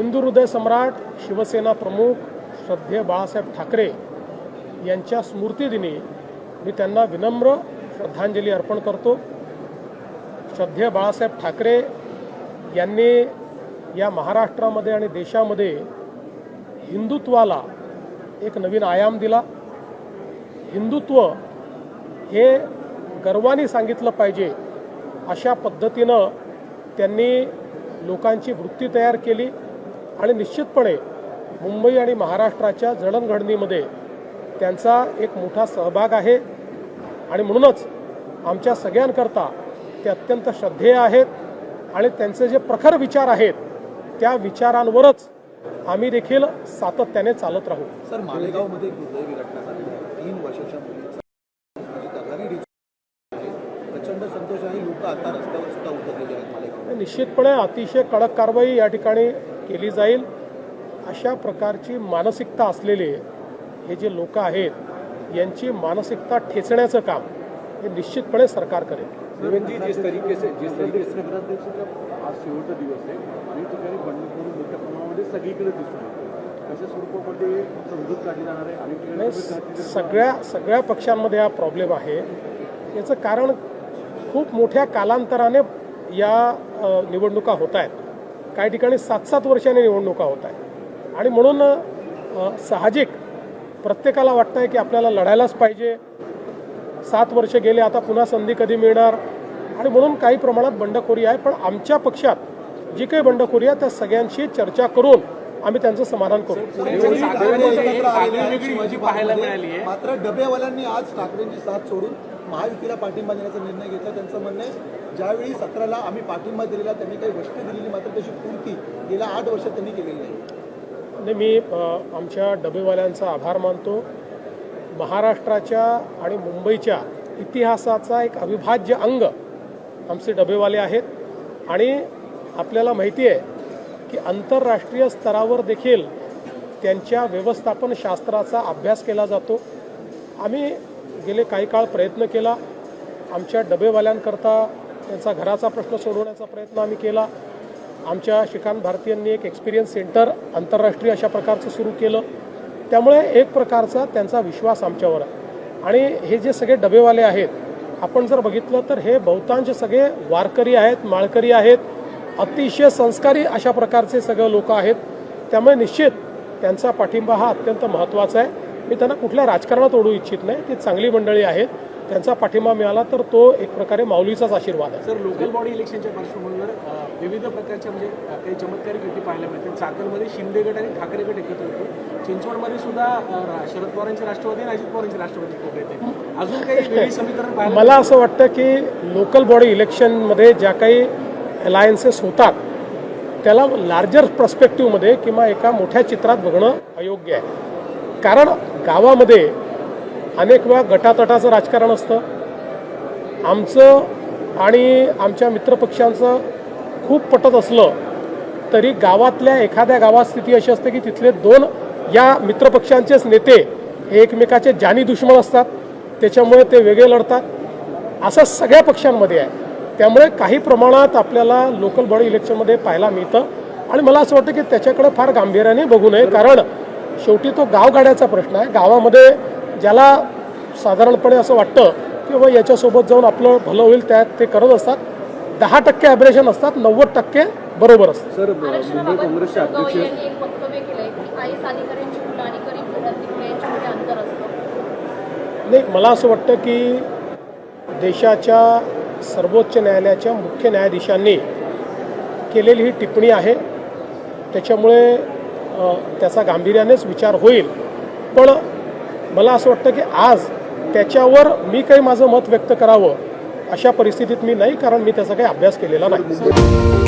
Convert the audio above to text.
हिंदू हृदय सम्राट शिवसेना प्रमुख श्रद्धेय बाळासाहेब ठाकरे यांच्या स्मृतिदिनी मी त्यांना विनम्र श्रद्धांजली अर्पण करतो. श्रद्धेय बाळासाहेब ठाकरे यांनी या महाराष्ट्रामध्ये आणि देशामध्ये हिंदुत्वाला एक नवीन आयाम दिला. हिंदुत्व हे गर्वाने सांगितलं पाहिजे अशा पद्धतीनं त्यांनी लोकांची वृत्ती तयार केली. आणि निश्चितपणे मुंबई आणि महाराष्ट्राच्या जडणघडणीमध्ये त्यांचा एक मोठा सहभाग आहे. आणि म्हणूनच आमच्या सगळ्यांकरता ते अत्यंत श्रद्धेय आहेत. आणि त्यांचे जे प्रखर विचार आहेत त्या विचारांवरच आम्ही देखील सातत्याने चालत राहू. सर मालेगावमध्ये दुर्दैवी घटना आहे तीन वर्षाच्या प्रचंड संतोष आहे. लोक आता रस्त्यावर सुद्धा उतरलेले आहेत मालेगाव निश्चितपणे अतिशय कडक कारवाई या ठिकाणी केली जाईल. अशा प्रकारची मानसिकता असलेले हे जे लोक आहेत यांची मानसिकता ठेचण्याचं काम हे निश्चितपणे सरकार करेल. जी जिस तरीके से जिस तरीके से नगराध्यक्षाचा आज शेवटचा दिवस आहे अनेक ठिकाणी बंडखोरी मोठ्या प्रमाणामध्ये सगळीकडे दिसून येते. कशा स्वरूपामध्ये समजूत काढली जाणार आहे अनेक ठिकाणी नाही, समजूत काढली जाणार सगळ्या सगळ्या पक्षांमध्ये हा प्रॉब्लेम आहे. याचं कारण खूप मोठ्या कालांतराने या निवडणुका होत आहेत. काही ठिकाणी सात सात वर्षाने निवडणुका होत आहेत. आणि म्हणून साहजिक प्रत्येकाला वाटतं आहे की आपल्याला लढायलाच पाहिजे. सात वर्ष गेले आता पुन्हा संधी कधी मिळणार? आणि म्हणून काही प्रमाणात बंडखोरी आहे पण आमच्या पक्षात जी काही बंडखोरी आहे त्या सगळ्यांशी चर्चा करून आम्ही त्यांचं समाधान करू. पाहायला मिळाली मात्र डबेवाल्यांनी आज ठाकरेंची साथ सोडून महायुतीला पाठिंबा देण्याचा निर्णय घेतला. त्यांचं म्हणणं आहे ज्यावेळी सतराला आम्ही पाठिंबा दिलेला त्यांनी काही गोष्टी दिलेली मात्र त्याची पूर्ती गेल्या आठ वर्षात त्यांनी केलेली नाही आणि मी आमच्या डबेवाल्यांचा आभार मानतो. महाराष्ट्राच्या आणि मुंबईच्या इतिहासाचा एक अविभाज्य अंग आमचे डबेवाले आहेत. आणि आपल्याला माहिती आहे की आंतरराष्ट्रीय स्तरावर देखील त्यांच्या व्यवस्थापन शास्त्राचा अभ्यास केला जातो. आम्ही गेले काही काळ प्रयत्न केला. आमच्या डबेवाल्यांकरता त्यांचा घराचा प्रश्न सोडवण्याचा प्रयत्न आम्ही केला. आमच्या श्रीकांत भारतीयांनी एक एक्सपिरियन्स सेंटर आंतरराष्ट्रीय अशा प्रकारचं सुरू केलं. त्यामुळे एक प्रकारचा त्यांचा विश्वास आमच्यावर आहे. आणि हे जे सगळे डबेवाले आहेत आपण जर बघितलं तर हे बहुतांश सगळे वारकरी आहेत माळकरी आहेत. अतिशय संस्कारी अशा प्रकारचे सगळे लोक आहेत. त्यामुळे निश्चित त्यांचा पाठिंबा हा अत्यंत महत्त्वाचा आहे. मी त्यांना कुठल्या राजकारणात ओढू इच्छित नाही. ती चांगली मंडळी आहेत. त्यांचा पाठिंबा मिळाला तर तो एक प्रकारे माऊलीचाच आशीर्वाद आहे. सर लोकल बॉडी इलेक्शनच्या पार्श्वभूमीवर विविध प्रकारच्या म्हणजे काही चमत्कारिक युती पाहायला मिळते चाकणमध्ये शिंदे गट आणि ठाकरे गट एकत्र येतो चिंचवडमध्ये सुद्धा शरद पवारांचे राष्ट्रवादी आणि अजित पवारांचे राष्ट्रवादी येते अजून काही वेगळी समीकरण मला असं वाटतं की लोकल बॉडी इलेक्शनमध्ये ज्या काही अलायन्सेस होतात त्याला लार्जर प्रस्पेक्टिव्हमध्ये किंवा एका मोठ्या चित्रात बघणं अयोग्य आहे. कारण गावामध्ये अनेक वेळा गटातटाचं राजकारण असतं. आमचं आणि आमच्या मित्रपक्षांचं खूप पटत असलं तरी गावातल्या एखाद्या गावात स्थिती अशी असते की तिथले दोन या मित्रपक्षांचेच नेते हे एकमेकाचे जानी दुश्मन असतात. त्याच्यामुळे ते वेगळे लढतात. असं सगळ्या पक्षांमध्ये आहे. त्यामुळे काही प्रमाणात आपल्याला लोकल बॉडी इलेक्शनमध्ये पाहायला मिळतं. आणि मला असं वाटतं की त्याच्याकडे फार गांभीर्याने बघू नये कारण शेवटी तो गावगाड्याचा प्रश्न आहे. गावामध्ये ज्याला साधारणपणे असं वाटतं की बाबा याच्यासोबत जाऊन आपलं भलं होईल त्यात ते करत असतात. दहा टक्के ॲब्रेशन असतात नव्वद टक्के बरोबर असतात. सर मुंबई काँग्रेसचे अध्यक्ष नाही मला असं वाटतं की देशाच्या सर्वोच्च न्यायालयाच्या मुख्य न्यायाधीशांनी केलेली ही टिप्पणी आहे. त्याच्यामुळे त्याचा गांभीर्यानेच विचार होईल. पण मला असं वाटतं की आज त्याच्यावर मी काही माझं मत व्यक्त करावं अशा परिस्थितीत मी नाही कारण मी त्याचा काही अभ्यास केलेला नाही.